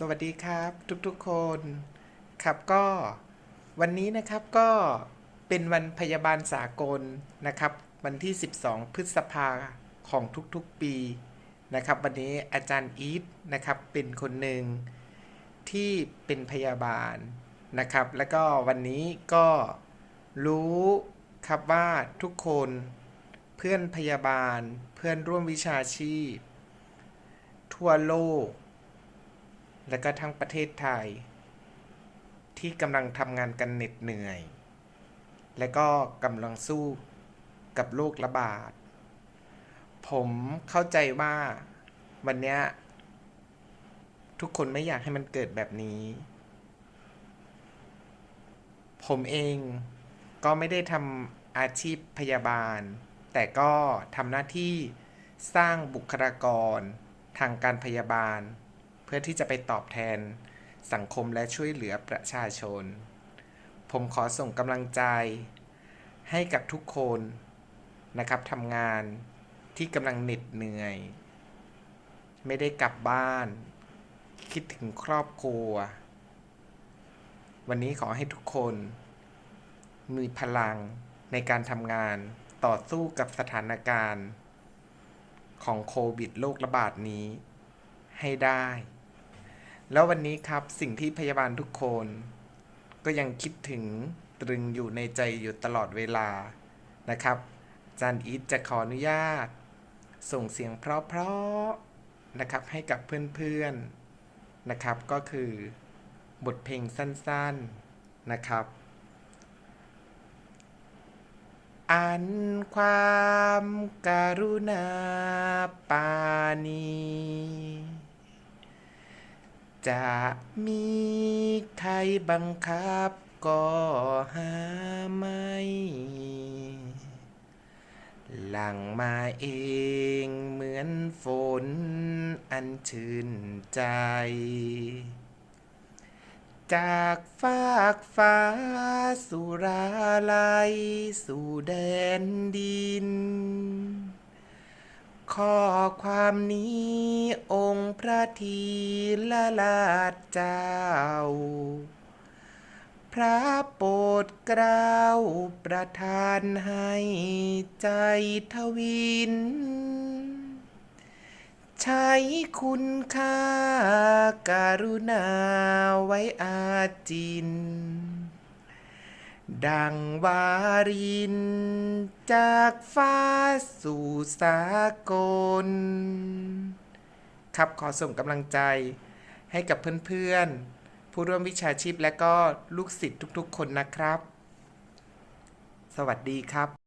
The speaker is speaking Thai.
สวัสดีครับทุกๆคนครับก็วันนี้นะครับก็เป็นวันพยาบาลสากลนะครับ วันที่ 12 พฤษภาของทุกๆปีนะครับ วันนี้อาจารย์อีทนะครับเป็นคนหนึ่งที่เป็นพยาบาลนะครับ แล้วก็วันนี้ก็รู้ครับว่าทุกคนเพื่อนพยาบาลเพื่อนร่วมวิชาชีพ ทั่วโลก และก็ทั้งประเทศไทย ที่กำลังทำงานกันเหน็ดเหนื่อย และก็กำลังสู้กับโรคระบาด ผมเข้าใจว่าวันนี้ทุกคนไม่อยากให้มันเกิดแบบนี้ ผมเองก็ไม่ได้ทำอาชีพพยาบาล แต่ก็ทำหน้าที่สร้างบุคลากรทางการพยาบาล เพื่อที่จะไปตอบแทนสังคมและช่วยเหลือประชาชน ผมขอส่งกำลังใจ ให้กับทุกคนนะครับทำงานที่กำลังเหน็ดเหนื่อย ไม่ได้กลับบ้าน คิดถึงครอบครัว วันนี้ขอให้ทุกคน มีพลังในการทำงานต่อสู้กับสถานการณ์ ของโควิดโรคระบาดนี้ให้ได้ แล้ววันนี้ครับสิ่งที่พยาบาลทุกคน ก็ยังคิดถึงตรึงอยู่ในใจอยู่ตลอดเวลานะครับจารย์อีทจะขออนุญาต ส่งเสียงเพราะๆนะครับให้กับเพื่อนๆนะครับ ก็คือบทเพลงสั้นๆนะครับ อันความการุณาปานี จะมีใครบังคับก็หาไม่ หลังมาเองเหมือนฝนอันชื่นใจ จากฟากฟ้าสุราลัยสู่แดนดิน ข้อความนี้องค์พระทีละลาดเจ้า พระโปรดเกล้าประทานให้ใจทวิน ใช้คุณค่าการุณาไว้อาจิน ดังวาริน จากฟ้าสู่สากล ครับขอส่งกำลังใจให้กับเพื่อนๆ ผู้ร่วมวิชาชีพและก็ลูกศิษย์ทุกๆ คนนะครับ สวัสดีครับ